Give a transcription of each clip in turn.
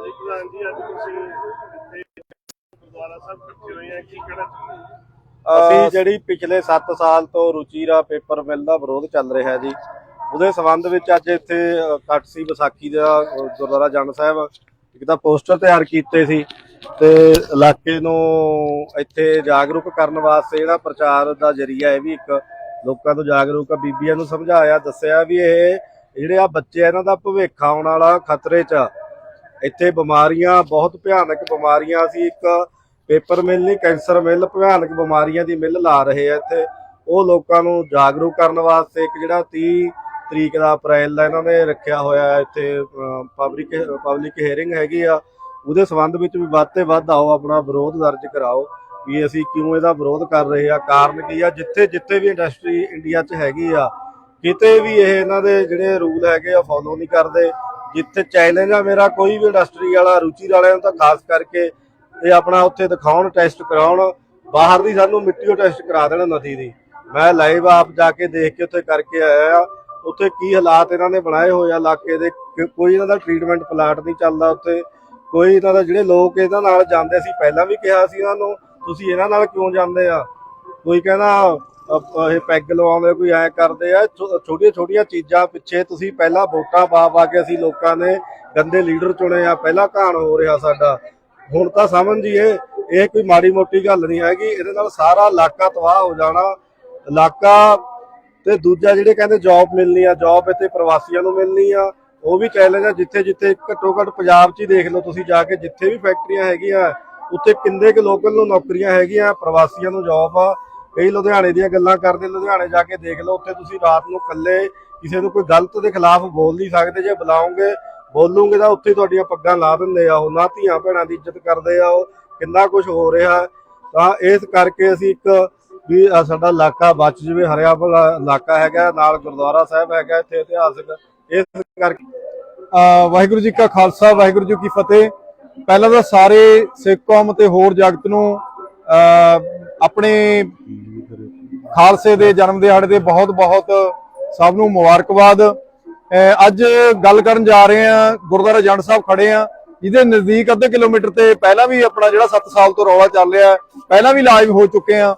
ਹਾਂਜੀ ਪ੍ਰਧਾਨ ਜੀ ਅੱਜ ਤੁਸੀਂ ਇੱਥੇ ਗੁਰਦੁਆਰਾ ਸਾਹਿਬ ਇਕੱਠੇ ਹੋਏ ਆ ਕੀ ਕਹਿਣਾ ਚਾਹੁੰਦੇ ਅਸੀਂ ਜਿਹੜੀ ਪਿਛਲੇ 7 ਸਾਲ ਤੋਂ ਰੁਚੀਰਾ ਪੇਪਰ ਮਿਲ ਦਾ ਵਿਰੋਧ ਚੱਲ ਰਿਹਾ ਜੀ ਉਹਦੇ ਸਬੰਧ ਵਿੱਚ ਅੱਜ ਇੱਥੇ ਅ, ਕਟਸੀ ਵਿਸਾਖੀ ਦਾ ਗੁਰਦੁਆਰਾ ਜੰਡ ਸਾਹਿਬ ਇੱਕ ਤਾਂ ਪੋਸਟਰ ਤਿਆਰ ਕੀਤੇ ਸੀ ਤੇ ਇਲਾਕੇ ਨੂੰ ਇੱਥੇ ਜਾਗਰੂਕ ਕਰਨ ਵਾਸਤੇ ਜਿਹੜਾ ਪ੍ਰਚਾਰ ਦਾ ਜਰੀਆ ਇਹ ਵੀ ਇੱਕ ਲੋਕਾਂ ਤੋਂ ਜਾਗਰੂਕ ਬੀਬੀਆਂ ਨੂੰ ਸਮਝਾਇਆ ਦੱਸਿਆ ਵੀ ਇਹ ਜਿਹੜੇ ਆ ਬੱਚੇ ਇਹਨਾਂ ਦਾ ਭਵਿੱਖ ਆਉਣ ਵਾਲਾ ਖਤਰੇ 'ਚ ਆ। ਇੱਥੇ ਬਿਮਾਰੀਆਂ, ਬਹੁਤ ਭਿਆਨਕ ਬਿਮਾਰੀਆਂ ਸੀ। ਇੱਕ ਪੇਪਰ ਮਿਲ ਨਹੀਂ, ਕੈਂਸਰ ਮਿਲ, ਭਿਆਨਕ ਬਿਮਾਰੀਆਂ ਦੀ ਮਿਲ ਲਾ ਰਹੇ ਆ ਇੱਥੇ। ਉਹ ਲੋਕਾਂ ਨੂੰ ਜਾਗਰੂਕ ਕਰਨ ਵਾਸਤੇ ਇੱਕ ਜਿਹੜਾ 30 ਤਰੀਕ ਦਾ ਅਪ੍ਰੈਲ ਦਾ ਇਹਨਾਂ ਨੇ ਰੱਖਿਆ ਹੋਇਆ ਇੱਥੇ ਪਬਲਿਕ ਪਬਲਿਕ ਹੀਅਰਿੰਗ ਹੈਗੀ ਆ। ਉਹਦੇ ਸੰਬੰਧ ਵਿੱਚ ਵੀ ਵੱਧ ਤੇ ਵੱਧ ਆਓ, ਆਪਣਾ ਵਿਰੋਧ ਦਰਜ ਕਰਾਓ ਵੀ ਅਸੀਂ ਕਿਉਂ ਇਹਦਾ ਵਿਰੋਧ ਕਰ ਰਹੇ ਆ। ਕਾਰਨ ਕੀ ਆ? ਜਿੱਥੇ ਜਿੱਥੇ ਵੀ ਇੰਡਸਟਰੀ ਇੰਡੀਆ 'ਚ ਹੈਗੀ ਆ, ਕਿਤੇ ਵੀ ਇਹ ਇਹਨਾਂ ਦੇ ਜਿਹੜੇ ਰੂਲ ਹੈਗੇ ਆ ਫੋਲੋ ਨਹੀਂ ਕਰਦੇ। ਜਿੱਥੇ ਚੈਲੰਜ ਆ ਮੇਰਾ ਕੋਈ ਵੀ ਇੰਡਸਟਰੀ ਵਾਲਾ, ਰੁਚੀ ਵਾਲਿਆਂ ਨੂੰ ਤਾਂ ਖਾਸ ਕਰਕੇ ਇਹ ਆਪਣਾ ਉੱਥੇ ਦਿਖਾਉਣ ਟੈਸਟ ਕਰਾਉਣ, ਬਾਹਰ ਦੀ ਸਾਨੂੰ ਮਿੱਟੀ ਮਿੱਟੀਓ ਟੈਸਟ ਕਰਾ ਦੇਣ ਨਦੀ ਦੀ। ਮੈਂ ਲਾਈਵ ਆਪ ਜਾ ਕੇ ਦੇਖ ਕੇ ਉੱਥੇ ਕਰਕੇ ਆਇਆ ਆ। ਉੱਥੇ ਕੀ ਹਾਲਾਤ ਇਹਨਾਂ ਨੇ ਬਣਾਏ ਹੋਏ ਆ, ਇਲਾਕੇ ਦੇ ਕੋਈ ਇਹਨਾਂ ਦਾ ਟ੍ਰੀਟਮੈਂਟ ਪਲਾਟ ਨਹੀਂ ਚੱਲਦਾ ਉੱਥੇ। ਕੋਈ ਇਹਨਾਂ ਦਾ, ਜਿਹੜੇ ਲੋਕ ਇਹਨਾਂ ਨਾਲ ਜਾਂਦੇ ਸੀ ਪਹਿਲਾਂ ਵੀ ਕਿਹਾ ਸੀ ਇਹਨਾਂ ਨੂੰ, ਤੁਸੀਂ ਇਹਨਾਂ ਨਾਲ ਕਿਉਂ ਜਾਂਦੇ ਆ? ਕੋਈ ਕਹਿੰਦਾ ਇਹ ਪੈਗ ਲਵਾਉਂਦੇ, ਕੋਈ ਐ ਕਰਦੇ ਆ ਛੋਟੀਆਂ ਛੋਟੀਆਂ ਚੀਜ਼ਾਂ ਪਿੱਛੇ ਤੁਸੀਂ ਪਹਿਲਾਂ ਵੋਟਾਂ ਪਾ ਪਾ ਕੇ ਅਸੀਂ ਲੋਕਾਂ ਨੇ ਗੰਦੇ ਲੀਡਰ ਚੁਣੇ ਆ, ਪਹਿਲਾਂ ਘਾਣ ਹੋ ਰਿਹਾ ਸਾਡਾ। ਹੁਣ ਤਾਂ ਸਮਝ ਜੀਏ ਇਹ ਕੋਈ ਮਾੜੀ ਮੋਟੀ ਗੱਲ ਨਹੀਂ ਹੈਗੀ, ਇਹਦੇ ਨਾਲ ਸਾਰਾ ਇਲਾਕਾ ਤਬਾਹ ਹੋ ਜਾਣਾ। ਇਲਾਕਾ ਤੇ ਦੂਜਾ ਜਿਹੜੇ ਕਹਿੰਦੇ ਜੌਬ ਮਿਲਣੀ ਆ ਜੌਬ ਇੱਥੇ ਪ੍ਰਵਾਸੀਆਂ ਨੂੰ ਮਿਲਣੀ ਆ, ਉਹ ਵੀ ਚੈਲੰਜ ਆ, ਜਿੱਥੇ ਜਿੱਥੇ ਘੱਟੋ ਘੱਟ ਪੰਜਾਬ 'ਚ ਹੀ ਦੇਖ ਲਓ ਤੁਸੀਂ ਜਾ ਕੇ, ਜਿੱਥੇ ਵੀ ਫੈਕਟਰੀਆਂ ਹੈਗੀਆਂ, ਉੱਥੇ ਕਿੰਨੇ ਕੁ ਲੋਕਲ ਨੂੰ ਨੌਕਰੀਆਂ ਹੈਗੀਆਂ, ਪ੍ਰਵਾਸੀਆਂ ਨੂੰ ਜੌਬ ਆ। ਕਈ ਲੁਧਿਆਣੇ ਦੀਆਂ ਗੱਲਾਂ ਕਰਦੇ ਲੁਧਿਆਣੇ ਜਾ ਕੇ ਦੇਖ ਲਓ ਉੱਥੇ ਤੁਸੀਂ ਰਾਤ ਨੂੰ ਇਕੱਲੇ ਕਿਸੇ ਨੂੰ ਕੋਈ ਗਲਤ ਦੇ ਖਿਲਾਫ ਬੋਲ ਨਹੀਂ ਸਕਦੇ ਜੇ ਬੁਲਾਉਂਗੇ ਬੋਲੂਗੇ ਤਾਂ ਉੱਥੇ ਤੁਹਾਡੀਆਂ ਪੱਗਾਂ ਲਾ ਦਿੰਦੇ ਆ ਉਹ ਨਾ ਧੀਆਂ ਭੈਣਾਂ ਦੀ ਇੱਜ਼ਤ ਕਰਦੇ ਆ ਉਹ ਕਿੰਨਾ ਕੁਝ ਹੋ ਰਿਹਾ। ਤਾਂ ਇਸ ਕਰਕੇ ਅਸੀਂ ਇੱਕ ਵੀ ਸਾਡਾ ਇਲਾਕਾ ਬਚ ਜਵੇ ਹਰਿਆ ਭਲਾ ਇਲਾਕਾ ਹੈਗਾ ਨਾਲ ਗੁਰਦੁਆਰਾ ਸਾਹਿਬ ਹੈਗਾ ਇੱਥੇ ਇਤਿਹਾਸਕ ਇਸ ਕਰਕੇ। ਅ, ਵਾਹਿਗੁਰੂ ਜੀ ਕਾ ਖਾਲਸਾ ਵਾਹਿਗੁਰੂ ਜੀ ਕੀ ਫਤਿਹ। ਪਹਿਲਾਂ ਤਾਂ ਸਾਰੇ ਸਿੱਖ ਕੌਮ ਤੇ ਹੋਰ ਜਗਤ ਨੂੰ ਆਪਣੇ ਖਾਲਸੇ ਦੇ ਜਨਮ ਦਿਹਾੜੇ ਦੇ ਬਹੁਤ-ਬਹੁਤ ਸਭ ਨੂੰ ਮੁਬਾਰਕਬਾਦ। ਅੱਜ ਗੱਲ ਕਰਨ ਜਾ ਰਹੇ ਆ ਗੁਰਦੁਆਰਾ ਜੰਡ ਸਾਹਿਬ ਖੜੇ ਆ ਜਿਹਦੇ ਨਜ਼ਦੀਕ ਅੱਧੇ ਕਿਲੋਮੀਟਰ ਤੇ ਪਹਿਲਾਂ ਵੀ ਆਪਣਾ ਜਿਹੜਾ 7 ਸਾਲ ਤੋਂ ਰੌਲਾ ਚੱਲ ਰਿਹਾ ਪਹਿਲਾਂ ਵੀ ਲਾਈਵ ਹੋ ਚੁੱਕੇ ਆ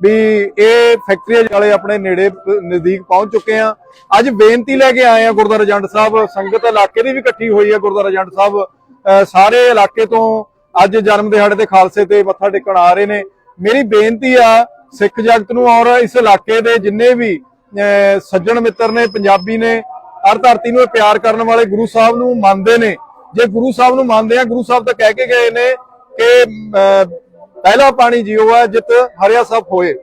ਵੀ ਇਹ ਫੈਕਟਰੀ ਵਾਲੇ ਆਪਣੇ ਨੇੜੇ ਨਜ਼ਦੀਕ ਪਹੁੰਚ ਚੁੱਕੇ ਆ ਅੱਜ ਬੇਨਤੀ ਲੈ ਕੇ ਆਏ ਆ ਗੁਰਦੁਆਰਾ ਜੰਡ ਸਾਹਿਬ, ਸੰਗਤ ਇਲਾਕੇ ਦੀ ਵੀ ਇਕੱਠੀ ਹੋਈ ਆ ਗੁਰਦੁਆਰਾ ਜੰਡ ਸਾਹਿਬ। ਅਹ, ਸਾਰੇ ਇਲਾਕੇ ਤੋਂ ਅੱਜ ਜਨਮ ਦਿਹਾੜੇ ਤੇ ਖਾਲਸੇ ਤੇ ਮੱਥਾ ਟੇਕਣ ਆ ਰਹੇ ਨੇ। ਮੇਰੀ ਬੇਨਤੀ ਆ ਸਿੱਖ ਜਗਤ ਨੂੰ ਔਰ ਇਸ ਇਲਾਕੇ ਦੇ ਜਿੰਨੇ ਵੀ ਸੱਜਣ ਮਿੱਤਰ ਨੇ, ਪੰਜਾਬੀ ਨੇ, ਹਰ ਧਰਤੀ ਨੂੰ ਪਿਆਰ ਕਰਨ ਵਾਲੇ ਗੁਰੂ ਸਾਹਿਬ ਨੂੰ ਮੰਨਦੇ ਨੇ। ਜੇ ਗੁਰੂ ਸਾਹਿਬ ਨੂੰ ਮੰਨਦੇ ਆ, ਗੁਰੂ ਸਾਹਿਬ ਤਾਂ ਕਹਿ ਕੇ ਗਏ ਨੇ ਕਿ ਪਹਿਲਾ ਪਾਣੀ ਜੀਓ ਹੈ ਜਿਤ ਹਰਿਆ ਸਭ ਹੋਏ।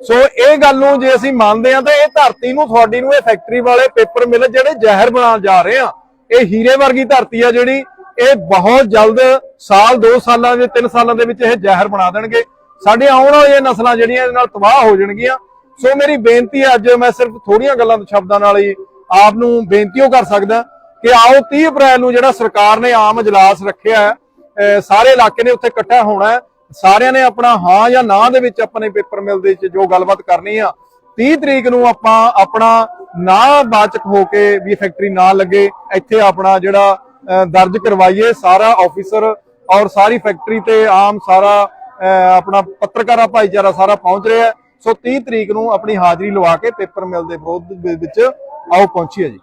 ਸੋ ਇਹ ਗੱਲ ਨੂੰ ਜੇ ਅਸੀਂ ਮੰਨਦੇ ਆ, ਤਾਂ ਇਹ ਧਰਤੀ ਨੂੰ, ਤੁਹਾਡੀ ਨੂੰ, ਇਹ ਫੈਕਟਰੀ ਵਾਲੇ ਪੇਪਰ ਮਿਲ ਜਿਹੜੇ ਜ਼ਹਿਰ ਬਣਾਉਣ ਜਾ ਰਹੇ ਆ। ਇਹ ਹੀਰੇ ਵਰਗੀ ਧਰਤੀ ਆ ਜਿਹੜੀ ਇਹ ਬਹੁਤ ਜਲਦ ਸਾਲ 2 ਸਾਲਾਂ ਦੇ 3 ਸਾਲਾਂ ਦੇ ਵਿੱਚ ਇਹ ਜ਼ਹਿਰ ਬਣਾ ਦੇਣਗੇ। ਸਾਡੇ ਆਉਣ ਵਾਲੀਆਂ ਨਸਲਾਂ ਜਿਹੜੀਆਂ ਇਹਦੇ ਨਾਲ ਤਬਾਹ ਹੋ ਜਾਣਗੀਆਂ। ਸੋ ਮੇਰੀ ਬੇਨਤੀ ਹੈ, ਅੱਜ ਮੈਂ ਸਿਰਫ ਥੋੜੀਆਂ ਗੱਲਾਂ ਸ਼ਬਦਾਂ ਨਾਲ ਹੀ ਆਪ ਨੂੰ ਬੇਨਤੀਓ ਕਰ ਸਕਦਾ ਕਿ ਆਓ 30 ਅਪ੍ਰੈਲ ਨੂੰ ਜਿਹੜਾ ਸਰਕਾਰ ਨੇ ਆਮ ਇਜਲਾਸ ਰੱਖਿਆ ਹੈ, ਅਹ ਸਾਰੇ ਇਲਾਕੇ ਨੇ ਉੱਥੇ ਇਕੱਠਾ ਹੋਣਾ ਹੈ। ਸਾਰਿਆਂ ਨੇ ਆਪਣਾ ਹਾਂ ਜਾਂ ਨਾ ਦੇ ਵਿੱਚ ਆਪਣੇ ਪੇਪਰ ਮਿਲ ਦੇ ਵਿੱਚ ਜੋ ਗੱਲਬਾਤ ਕਰਨੀ ਆ। 30 ਤਰੀਕ ਨੂੰ ਆਪਾਂ ਆਪਣਾ ਨਾ ਬਾਚਕ ਹੋ ਕੇ ਵੀ ਫੈਕਟਰੀ ਨਾ ਲੱਗੇ। ਇੱਥੇ ਆਪਣਾ ਜਿਹੜਾ ਦਰਜ ਕਰਵਾਈਏ। ਸਾਰਾ ਆਫੀਸਰ ਔਰ ਸਾਰੀ ਫੈਕਟਰੀ ਤੇ ਆਮ ਸਾਰਾ ਆਪਣਾ ਪੱਤਰਕਾਰਾ, ਭਾਈਚਾਰਾ ਸਾਰਾ ਪਹੁੰਚ ਰਿਹਾ ਸੋ 30 ਤਰੀਕ ਨੂੰ ਆਪਣੀ ਹਾਜ਼ਰੀ ਲਵਾ ਕੇ ਪੇਪਰ ਮਿਲ ਦੇ ਵਿਰੋਧ ਵਿੱਚ ਆਓ, ਪਹੁੰਚੀਏ ਜੀ।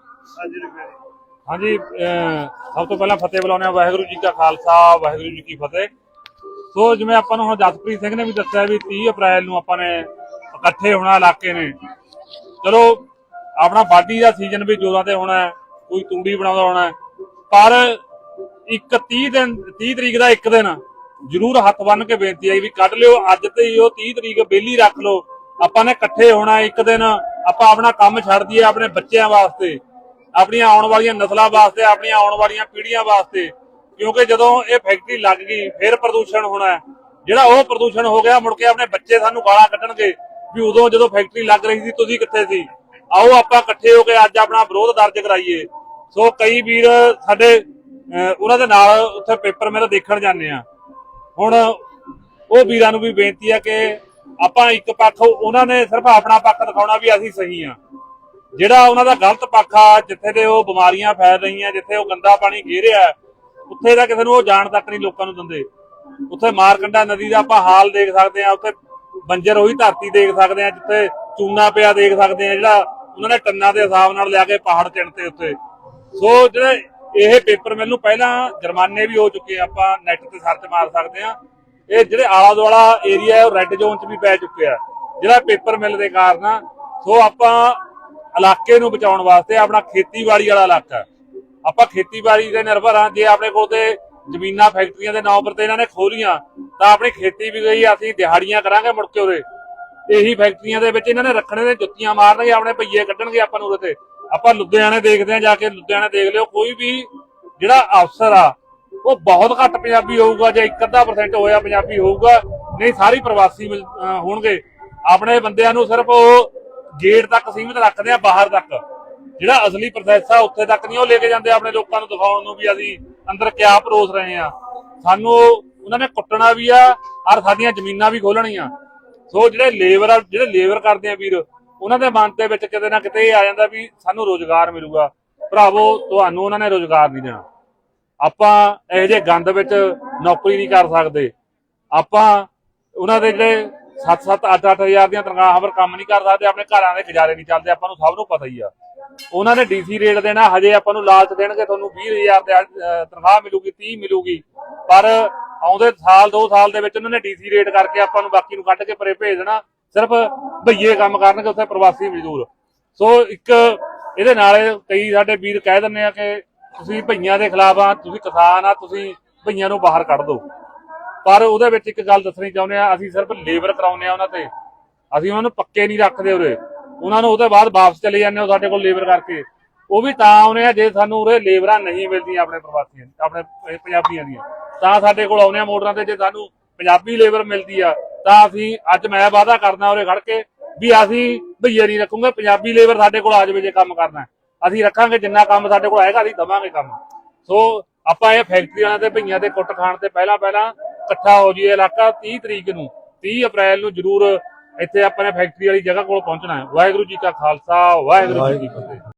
ਹਾਂਜੀ ਸਭ ਤੋਂ ਪਹਿਲਾਂ ਫਤਿਹ ਬੁਲਾਉਂਦੇ ਆ ਵਾਹਿਗੁਰੂ ਜੀ ਕਾ ਖਾਲਸਾ, ਵਾਹਿਗੁਰੂ ਜੀ ਕੀ ਫਤਿਹ। ਸੋ ਜਿਵੇਂ ਆਪਾਂ ਨੂੰ ਹੁਣ ਜਸਪ੍ਰੀਤ ਸਿੰਘ ਨੇ ਵੀ ਦੱਸਿਆ ਵੀ 30 ਅਪ੍ਰੈਲ ਨੂੰ ਆਪਾਂ ਨੇ ਇਕੱਠੇ ਹੋਣਾ ਇਲਾਕੇ ਨੇ। ਚਲੋ, ਆਪਣਾ ਬਾਡੀ ਦਾ ਸੀਜ਼ਨ ਵੀ ਜੋਰਾਂ ਤੇ ਹੋਣਾ ਕੋਈ ਤੂੜੀ ਬਣਾਉਂਦਾ ਹੋਣਾ ਪਰ ਇੱਕ 30 ਦਿਨ 30 ਤਰੀਕ ਦਾ ਇੱਕ ਦਿਨ ਜ਼ਰੂਰ ਹੱਥ ਬੰਨ ਕੇ ਬੇਨਤੀ ਹੈ ਵੀ ਕੱਢ ਲਿਓ, ਅੱਜ ਤੇ ਹੀ ਉਹ 30 ਤਰੀਕ ਬੇਲੀ ਰੱਖ ਲਓ। ਆਪਾਂ ਨੇ ਇਕੱਠੇ ਹੋਣਾ ਇੱਕ ਦਿਨ, ਆਪਾਂ ਆਪਣਾ ਕੰਮ ਛੱਡ ਦਈਏ ਆਪਣੇ ਬੱਚਿਆਂ ਵਾਸਤੇ, ਆਪਣੀਆਂ ਆਉਣ ਵਾਲੀਆਂ ਨਸਲਾਂ ਵਾਸਤੇ, ਆਪਣੀਆਂ ਆਉਣ ਵਾਲੀਆਂ ਪੀੜ੍ਹੀਆਂ ਵਾਸਤੇ। ਕਿਉਂਕਿ ਜਦੋਂ ਇਹ ਫੈਕਟਰੀ ਲੱਗ ਗਈ, ਫਿਰ ਪ੍ਰਦੂਸ਼ਣ ਹੋਣਾ ਜਿਹੜਾ ਉਹ ਪ੍ਰਦੂਸ਼ਣ ਹੋ ਗਿਆ, ਮੁੜ ਕੇ ਆਪਣੇ ਬੱਚੇ ਸਾਨੂੰ ਗਾਲਾਂ ਕੱਢਣਗੇ ਵੀ ਉਦੋਂ ਜਦੋਂ ਫੈਕਟਰੀ ਲੱਗ ਰਹੀ ਸੀ, ਤੁਸੀਂ ਕਿੱਥੇ ਸੀ? ਆਓ ਆਪਾਂ ਇਕੱਠੇ ਹੋ ਕੇ ਅੱਜ ਆਪਣਾ ਵਿਰੋਧ ਦਰਜ ਕਰਾਈਏ। ਸੋ ਕਈ ਵੀਰ ਸਾਡੇ ਅਹ, ਉਹਨਾਂ ਦੇ ਨਾਲ ਉੱਥੇ ਪੇਪਰ ਮੇਰਾ ਦੇਖਣ ਜਾਂਦੇ ਆ ਹੁਣ ਉਹ ਵੀਰਾਂ ਨੂੰ ਵੀ ਬੇਨਤੀ ਆ ਕਿ ਆਪਾਂ ਇੱਕ ਪੱਖ ਉਹਨਾਂ ਨੇ ਸਿਰਫ ਆਪਣਾ ਪੱਖ ਦਿਖਾਉਣਾ ਵੀ ਅਸੀਂ ਸਹੀ ਆ ਜਿਹੜਾ ਉਹਨਾਂ ਦਾ ਗਲਤ ਪੱਖ ਆ ਜਿੱਥੇ ਦੇ ਉਹ ਬਿਮਾਰੀਆਂ ਫੈਲ ਰਹੀਆਂ ਜਿੱਥੇ ਉਹ ਗੰਦਾ ਪਾਣੀ ਗੇਰਿਆ ਉੱਥੇ ਦਾ ਕਿਸੇ ਨੂੰ ਉਹ ਜਾਣ ਤੱਕ ਨਹੀਂ ਲੋਕਾਂ ਨੂੰ ਦਿੰਦੇ। ਉੱਥੇ ਮਾਰਕੰਡਾ ਨਦੀ ਦਾ ਆਪਾਂ ਹਾਲ ਦੇਖ ਸਕਦੇ ਆ ਉੱਥੇ ਬੰਜਰ ਹੋਈ ਧਰਤੀ ਦੇਖ ਸਕਦੇ ਆ ਜਿੱਥੇ ਚੂਨਾ ਪਿਆ ਦੇਖ ਸਕਦੇ ਆ ਜਿਹੜਾ ਉਹਨਾਂ ਨੇ ਟੰਨਾਂ ਦੇ ਹਿਸਾਬ ਨਾਲ ਲਿਆ ਕੇ ਪਹਾੜ ਚਿਣਤੇ ਉੱਤੇ ਸੋ ਜਿਹੜੇ ਇਹ ਪੇਪਰ ਮਿਲ ਨੂੰ ਪਹਿਲਾਂ ਜੁਰਮਾਨੇ ਵੀ ਹੋ ਚੁੱਕੇ ਆਪਾਂ ਨੈਟ ਤੇ ਸਰਚ ਮਾਰ ਸਕਦੇ ਆ। ਇਹ ਜਿਹੜੇ ਆਲਾ ਦੁਆਲਾ ਏਰੀਆ ਹੈ, ਉਹ ਰੈੱਡ ਜ਼ੋਨ 'ਚ ਵੀ ਪੈ ਚੁੱਕੇ ਜਿਹੜਾ ਪੇਪਰ ਮਿਲ ਦੇ ਕਾਰਨ ਸੋ ਆਪਾਂ ਇਲਾਕੇ ਨੂੰ ਬਚਾਉਣ ਵਾਸਤੇ ਆਪਣਾ ਖੇਤੀਬਾੜੀ ਵਾਲਾ ਇਲਾਕਾ। ਹੈ। ਆਪਾਂ ਖੇਤੀਬਾੜੀ ਤੇ ਨਿਰਭਰ ਆ, ਜੇ ਆਪਣੇ ਕੋਲ ਤੇ ਜ਼ਮੀਨਾਂ ਫੈਕਟਰੀਆਂ ਦੇ ਨਾਂ ਉੱਪਰ ਤੇ ਇਹਨਾਂ ਨੇ ਖੋਲੀਆਂ, ਤਾਂ ਆਪਣੀ ਖੇਤੀ ਵੀ ਗਈ, ਅਸੀਂ ਦਿਹਾੜੀਆਂ ਕਰਾਂਗੇ ਮੁੜ ਕੇ ਉਰੇ। ਇਹੀ ਫੈਕਟਰੀਆਂ ਦੇ ਵਿੱਚ ਇਹਨਾਂ ਨੇ ਰੱਖਣੇ ਨੇ, ਜੁੱਤੀਆਂ ਮਾਰਨਗੇ, ਆਪਣੇ ਪਈਏ ਕੱਢਣਗੇ ਆਪਾਂ ਨੂੰ ਉਰੇ ਤੇ। ਆਪਾਂ ਲੁਧਿਆਣੇ ਦੇਖਦੇ ਆ ਜਾ ਕੇ ਲੁਧਿਆਣੇ ਦੇਖ ਲਿਓ, ਕੋਈ ਵੀ ਜਿਹੜਾ ਅਫਸਰ ਆ, ਉਹ ਬਹੁਤ ਘੱਟ ਪੰਜਾਬੀ ਹੋਊਗਾ ਜੇ 1 ਪਰਸੈਂਟ ਹੋਇਆ ਪੰਜਾਬੀ ਹੋਊਗਾ, ਨਹੀਂ ਸਾਰੀ ਪ੍ਰਵਾਸੀ ਹੋਣਗੇ। ਆਪਣੇ ਬੰਦਿਆਂ ਨੂੰ ਸਿਰਫ ਉਹ ਗੇਟ ਤੱਕ ਸੀਮਿਤ ਰੱਖਦੇ ਆ, ਬਾਹਰ ਤੱਕ। ਜਿਹੜਾ ਅਸਲੀ ਪ੍ਰੋਸੈਸ ਆ, ਉੱਥੇ ਤੱਕ ਨਹੀਂ ਉਹ ਲੈ ਕੇ ਜਾਂਦੇ ਆਪਣੇ ਲੋਕਾਂ ਨੂੰ ਦਿਖਾਉਣ ਨੂੰ ਵੀ ਅਸੀਂ ਅੰਦਰ ਕਿਆ ਪਰੋਸ ਰਹੇ ਆ ਸਾਨੂੰ ਉਹਨਾਂ ਨੇ ਕੁੱਟਣਾ ਵੀ ਆ, ਔਰ ਸਾਡੀਆਂ ਜ਼ਮੀਨਾਂ ਵੀ ਖੋਲਣੀਆਂ ਸੋ ਜਿਹੜੇ ਲੇਬਰ ਜਿਹੜੇ ਲੇਬਰ ਕਰਦੇ ਆ ਵੀਰ ਉਹਨਾਂ ਦੇ ਮਨ ਦੇ ਵਿੱਚ ਕਿਤੇ ਨਾ ਕਿਤੇ ਇਹ ਆ ਜਾਂਦਾ ਵੀ ਸਾਨੂੰ ਰੋਜ਼ਗਾਰ ਮਿਲੂਗਾ। ਭਰਾਵੋ ਤੁਹਾਨੂੰ ਉਹਨਾਂ ਨੇ ਰੋਜ਼ਗਾਰ ਨਹੀਂ ਦੇਣਾ। ਆਪਾਂ ਇਹੋ ਜਿਹੇ ਗੰਦ ਵਿੱਚ ਨੌਕਰੀ ਨਹੀਂ ਕਰ ਸਕਦੇ। ਆਪਾਂ ਉਹਨਾਂ ਦੇ ਜਿਹੜੇ 7-7 8-8 ਹਜ਼ਾਰ ਦੀਆਂ ਤਨਖਾਹਾਂ ਪਰ ਕੰਮ ਨਹੀਂ ਕਰ ਸਕਦੇ ਆਪਣੇ ਘਰਾਂ ਦੇ ਗੁਜ਼ਾਰੇ ਨਹੀਂ ਚੱਲਦੇ ਆਪਾਂ ਨੂੰ ਸਭ ਨੂੰ ਪਤਾ ਹੀ ਆ। ਉਹਨਾਂ ਨੇ ਡੀਸੀ ਰੇਟ ਦੇਣਾ ਹਜੇ ਆਪਾਂ ਨੂੰ ਲਾਲਚ ਦੇਣਗੇ ਤੁਹਾਨੂੰ 20000 ਤੇ ਅਹ, ਤਨਖਾਹ ਮਿਲੂਗੀ 30 ਮਿਲੂਗੀ। ਪਰ ਆਉਂਦੇ ਸਾਲ 2 ਸਾਲ ਦੇ ਵਿੱਚ ਉਹਨਾਂ ਨੇ ਡੀਸੀ ਰੇਟ ਕਰਕੇ ਆਪਾਂ ਨੂੰ ਬਾਕੀ ਨੂੰ ਕੱਢ ਕੇ ਪਰੇ ਭੇਜ ਦੇਣਾ। ਸਿਰਫ ਭਈਏ ਕੰਮ ਕਰਨਗੇ ਉੱਥੇ ਪ੍ਰਵਾਸੀ ਮਜ਼ਦੂਰ। ਸੋ ਇੱਕ ਇਹਦੇ ਨਾਲ ਕਈ ਸਾਡੇ ਵੀਰ ਕਹਿ ਦਿੰਦੇ ਆ ਕਿ ਤੁਸੀਂ ਭਈਆਂ ਦੇ ਖਿਲਾਫ ਆ, ਤੁਸੀਂ ਕਿਸਾਨ ਆ, ਤੁਸੀਂ ਭਈਆਂ ਨੂੰ ਬਾਹਰ ਕੱਢ ਦਿਓ। ਪਰ ਉਹਦੇ ਵਿੱਚ ਇੱਕ ਗੱਲ ਦੱਸਣੀ ਚਾਹੁੰਦੇ ਆ, ਅਸੀਂ ਸਿਰਫ ਲੇਬਰ ਕਰਾਉਂਦੇ ਆ ਉਹਨਾਂ ਤੇ। ਅਸੀਂ ਉਹਨਾਂ ਨੂੰ ਪੱਕੇ ਨਹੀਂ ਰੱਖਦੇ ਉਰੇ। ਉਹਨਾਂ ਨੂੰ ਉਹਦੇ ਬਾਅਦ ਵਾਪਸ ਚਲੇ ਜਾਂਦੇ ਹੋ ਸਾਡੇ ਕੋਲ ਲੇਬਰ ਕਰਕੇ। ਉਹ ਵੀ ਤਾਂ ਆਉਨੇ ਆ ਜੇ ਸਾਨੂੰ ਉਰੇ ਲੇਬਰਾਂ ਨਹੀਂ ਮਿਲਦੀਆਂ ਆਪਣੇ ਪ੍ਰਵਾਸੀਆਂ ਆਪਣੇ ਪੰਜਾਬੀਆਂ ਦੀਆਂ। ਤਾਂ ਸਾਡੇ ਕੋਲ ਆਉਨੇ ਆ ਮੋਟਰਾਂ ਤੇ, ਜੇ ਸਾਨੂੰ ਪੰਜਾਬੀ ਲੇਬਰ ਮਿਲਦੀ ਆ ਤਾਂ ਅਸੀਂ ਅੱਜ ਮੈਂ ਵਾਅਦਾ ਕਰਦਾ ਉਰੇ ਖੜ ਕੇ ਵੀ ਅਸੀਂ ਭਈਏ ਨਹੀਂ ਰੱਖੂਗੇ, ਪੰਜਾਬੀ ਲੇਬਰ ਸਾਡੇ ਕੋਲ ਆ ਜਾਵੇ ਜੇ ਕੰਮ ਕਰਨਾ ਅਸੀਂ ਰੱਖਾਂਗੇ, ਜਿੰਨਾ ਕੰਮ ਸਾਡੇ ਕੋਲ ਆਏਗਾ, ਅਸੀਂ ਦਵਾਂਗੇ ਕੰਮ। ਸੋ ਆਪਾਂ ਇਹ ਫੈਕਟਰੀਆਂ ਤੇ ਭਈਆਂ ਤੇ ਕੁੱਟ ਖਾਣ ਤੇ ਪਹਿਲਾਂ ਪਹਿਲਾਂ ਇਕੱਠਾ ਹੋ ਜਾਈਏ ਇਲਾਕਾ 30 ਤਰੀਕ ਨੂੰ। 30 ਅਪ੍ਰੈਲ ਨੂੰ ਜ਼ਰੂਰ ਇੱਥੇ ਆਪਾਂ ਨੇ ਫੈਕਟਰੀ ਵਾਲੀ ਜਗ੍ਹਾ ਕੋਲ ਪਹੁੰਚਣਾ ਹੈ। ਵਾਹਿਗੁਰੂ ਜੀ ਕਾ ਖਾਲਸਾ, ਵਾਹਿਗੁਰੂ ਜੀ ਕੀ ਫਤਿਹ।